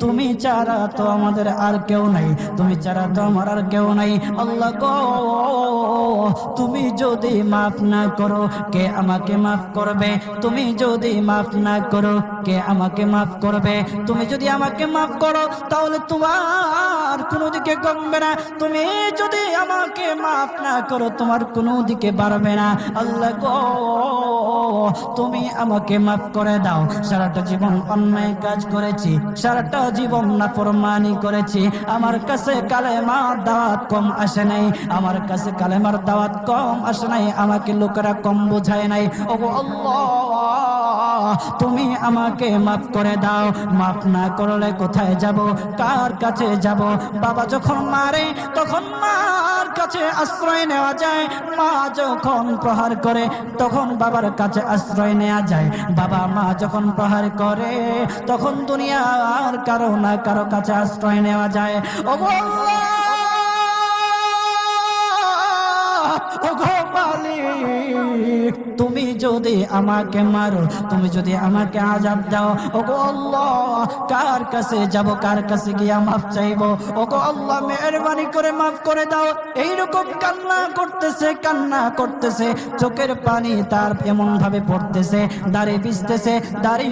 তুমি ছাড়া তো আমাদের আর কেউ নাই, তুমি ছাড়া তো আমার আর কেউ নাই। আল্লাহ গো তুমি যদি মাফ না করো, কে আমাকে মাফ করবে? তুমি যদি মাফ না করো, কে আমাকে মাফ করবে? তুমি যদি আমাকে মাফ করো, তাহলে তোমার কোনো দিকে কমবে না। তুমি যদি আমাকে মাফ না করো, তোমার কোনো দিকে বাড়বে না। আল্লাহ তুমি আমাকে মাফ করে দাও। সারাটা জীবন অন্যায় কাজ করেছি, সারাটা জীবন না প্রমাণই করেছি। আমার কাছে কালেমার দাওয়াত কম আসে নাই। আমার কাছে কালেমার দাওয়াত কম আসে নাই, আমাকে লোকেরা কম বোঝায় নাই। ও তুমি আমাকে মাফ করে দাও, মাফ না করলে কোথায় যাব, কার কাছে যাব? বাবা যখন মারে, তখন মার কাছে আশ্রয় নেওয়া যায়, মা যখন প্রহার করে, তখন বাবার কাছে আশ্রয় নেওয়া যায়। বাবা, মা যখন প্রহার করে, তখন দুনিয়ার কারও না কারও কাছে আশ্রয় নেওয়া যায়। ও ওগো তুমি যদি আমাকে মারো, তুমি যদি আমাকে আজাব দাও, ওগো আল্লাহ, কার কাছে যাব, কার কাছে গিয়া মাফ চাইব? ওগো আল্লাহ, মেহরবানি করে মাফ করে দাও। এইরকম কান্না করতেছে কান্না করতেছে, চোখের পানি তার এমন ভাবে পড়তেছে, দাড়ি ভিজতেছে দাড়ি